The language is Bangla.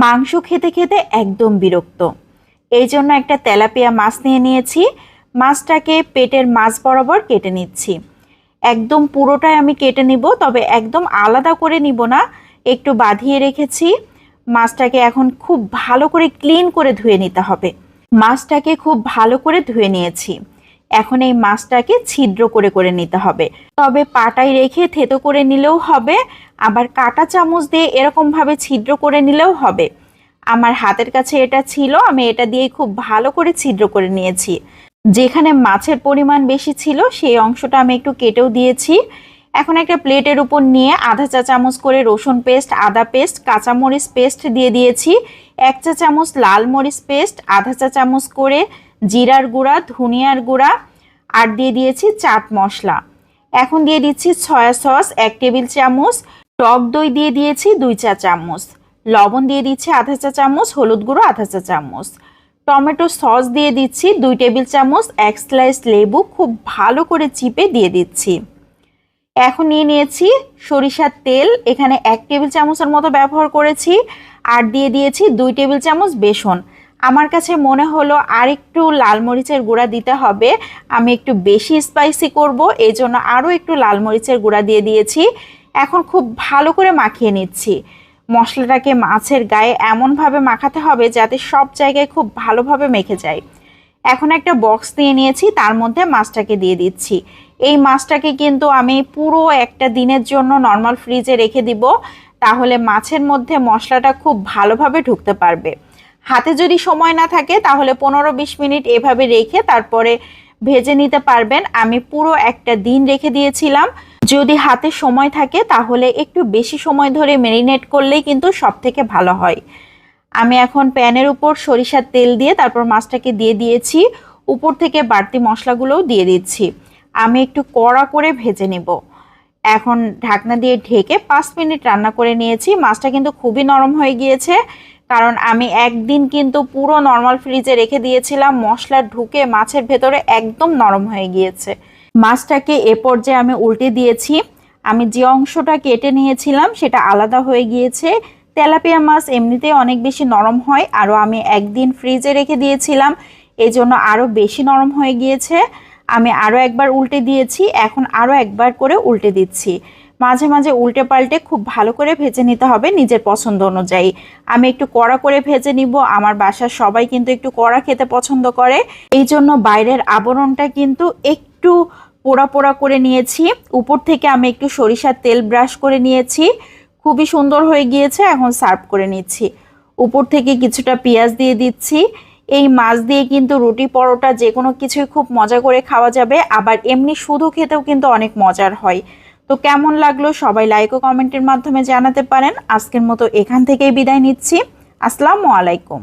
মাংস খেতে খেতে একদম বিরক্ত। এই জন্য একটা তেলাপিয়া মাছ নিয়ে নিয়েছি। মাছটাকে পেটের মাছ বরাবর কেটে নিচ্ছি। একদম পুরোটাই আমি কেটে নিব, তবে একদম আলাদা করে নিব না। একটু বাঁধিয়ে রেখেছি। মাছটাকে এখন খুব ভালো করে ক্লিন করে ধুয়ে নিতে হবে। মাছটাকে খুব ভালো করে ধুয়ে নিয়েছি। এখন এই মাছটাকে ছিদ্র করে করে নিতে হবে। তবে পাটায় রেখে থেতো করে নিলেও হবে, আবার কাটা চামচ দিয়ে এরকমভাবে ছিদ্র করে নিলেও হবে। আমার হাতের কাছে এটা ছিল, আমি এটা দিয়ে খুব ভালো করে ছিদ্র করে নিয়েছি। যেখানে মাছের পরিমাণ বেশি ছিল, সেই অংশটা আমি একটু কেটেও দিয়েছি। এখন একটা প্লেটের উপর নিয়ে আধা চা চামচ করে রসুন পেস্ট, আদা পেস্ট, কাঁচামরিচ পেস্ট দিয়ে দিয়েছি। এক চা চামচ লাল মরিচ পেস্ট, আধা চা চামচ করে জিরার গুঁড়া, ধনিয়ার গুঁড়া, আর দিয়ে দিয়েছি চাট মশলা। এখন দিয়ে দিচ্ছি সয়া সস, এক টেবিল চামচ, টক দই দিয়ে দিয়েছি দুই চা চামচ, লবণ দিয়ে দিচ্ছি আধা চা চামচ, হলুদ গুঁড়ো আধা চা চামচ, টমেটো সস দিয়ে দিচ্ছি দুই টেবিল চামচ, এক স্লাইস লেবু খুব ভালো করে চিপে দিয়ে দিচ্ছি। এখন নিয়ে নিয়েছি সরিষার তেল, এখানে এক টেবিল চামচের মতো ব্যবহার করেছি, আর দিয়ে দিয়েছি দুই টেবিল চামচ বেসন। আমার কাছে মনে হলো আর একটু লাল মরিচের গুঁড়া দিতে হবে। আমি একটু বেশি স্পাইসি করব এই জন্য আরও একটু লাল মরিচের গুঁড়া দিয়ে দিয়েছি। এখন খুব ভালো করে মাখিয়ে নিচ্ছি। মশলাটাকে মাছের গায়ে এমনভাবে মাখাতে হবে যাতে সব জায়গায় খুব ভালোভাবে মেখে যায়। এখন একটা বক্স নিয়ে নিয়েছি, তার মধ্যে মাছটাকে দিয়ে দিচ্ছি। এই মাছটাকে কিন্তু আমি পুরো একটা দিনের জন্য নর্মাল ফ্রিজে রেখে দিব। তাহলে মাছের মধ্যে মশলাটা খুব ভালোভাবে ঢুকতে পারবে। হাতে যদি সময় না থাকে, তাহলে পনেরো বিশ মিনিট এভাবে রেখে তারপরে ভেজে নিতে পারবেন। আমি পুরো একটা দিন রেখে দিয়েছিলাম। যদি হাতে সময় থাকে, তাহলে একটু বেশি সময় ধরে ম্যারিনেট করলেই কিন্তু সব থেকে ভালো হয়। আমি এখন প্যানের উপর সরিষার তেল দিয়ে তারপর মাছটাকে দিয়ে দিয়েছি। উপর থেকে বাড়তি মশলাগুলোও দিয়ে দিচ্ছি। আমি একটু কড়া করে ভেজে নেব। এখন ঢাকনা দিয়ে ঢেকে পাঁচ মিনিট রান্না করে নিয়েছি। মাছটা কিন্তু খুবই নরম হয়ে গিয়েছে। কারণ আমি একদিন কিন্তু পুরো নর্মাল ফ্রিজে রেখে দিয়েছিলাম, মশলা ঢুকে মাছের ভেতরে একদম নরম হয়ে গিয়েছে। মাছটাকে এ পর্যায়ে আমি উল্টে দিয়েছি। আমি যে অংশটা কেটে নিয়েছিলাম সেটা আলাদা হয়ে গিয়েছে। তেলাপিয়া মাছ এমনিতেই অনেক বেশি নরম হয়, আরও আমি একদিন ফ্রিজে রেখে দিয়েছিলাম এই জন্য আরও বেশি নরম হয়ে গিয়েছে। আমি আরও একবার উল্টে দিয়েছি, এখন আরও একবার করে উল্টে দিচ্ছি। মাঝে মাঝে উল্টে পাল্টে খুব ভালো করে ভেজে নিতে হবে নিজের পছন্দ অনুযায়ী। আমি একটু কড়া করে ভেজে নিব, আমার বাসার সবাই কিন্তু একটু কড়া খেতে পছন্দ করে। এই জন্য বাইরের আবরণটা কিন্তু একটু পোড়া পোড়া করে নিয়েছি। উপর থেকে আমি একটু সরিষার তেল ব্রাশ করে নিয়েছি। খুবই সুন্দর হয়ে গিয়েছে, এখন সার্ভ করে নিচ্ছি। উপর থেকে কিছুটা পেঁয়াজ দিয়ে দিচ্ছি। এই মাছ দিয়ে কিন্তু রুটি পরোটা যে কোনো কিছুই খুব মজা করে খাওয়া যাবে, আবার এমনি শুধু খেতেও কিন্তু অনেক মজার হয়। তো কেমন লাগল সবাই লাইক ও কমেন্টের মাধ্যমে জানাতে পারেন। আজকের মতো এখান থেকেই বিদায় নিচ্ছি। আসসালামু আলাইকুম।